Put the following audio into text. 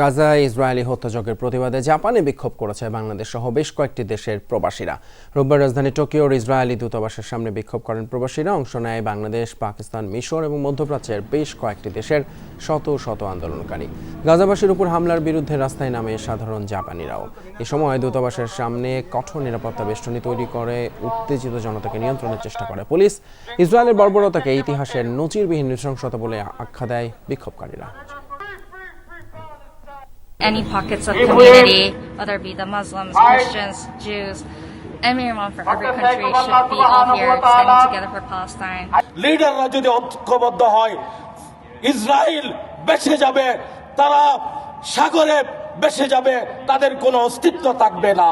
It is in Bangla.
গাজায় ইসরায়েলি হত্যাযজ্ঞের প্রতিবাদে জাপানে বিক্ষোভ করেছে বাংলাদেশ সহ বেশ কয়েকটি দেশের প্রবাসীরা। রোববার রাজধানী টোকিওর ইসরায়েলি দূতাবাসের সামনে বিক্ষোভ করেন প্রবাসীরা। অংশ নেয় বাংলাদেশ, পাকিস্তান, মিশর এবং মধ্যপ্রাচ্যের বেশ কয়েকটি দেশের শত শত আন্দোলনকারী। গাজাবাসীর উপর হামলার বিরুদ্ধে রাস্তায় নামে সাধারণ জাপানিরাও। এ সময় দূতাবাসের সামনে কঠোর নিরাপত্তা বেষ্টনী তৈরি করে উত্তেজিত জনতাকে নিয়ন্ত্রণের চেষ্টা করে পুলিশ। ইসরায়েলের বর্বরতাকে ইতিহাসের নজিরবিহীন নৃশংসতা বলে আখ্যা দেয় বিক্ষোভকারীরা। Any pockets of community, whether it be the Muslims, Christians, Jews, everyone from every country should be all here standing together for Palestine. লিডাররা যদি ঐক্যবদ্ধ হয় ইসরায়েল বেঁচে যাবে তারা সাগরে বেঁচে যাবে তাদের কোনো অস্তিত্ব থাকবে না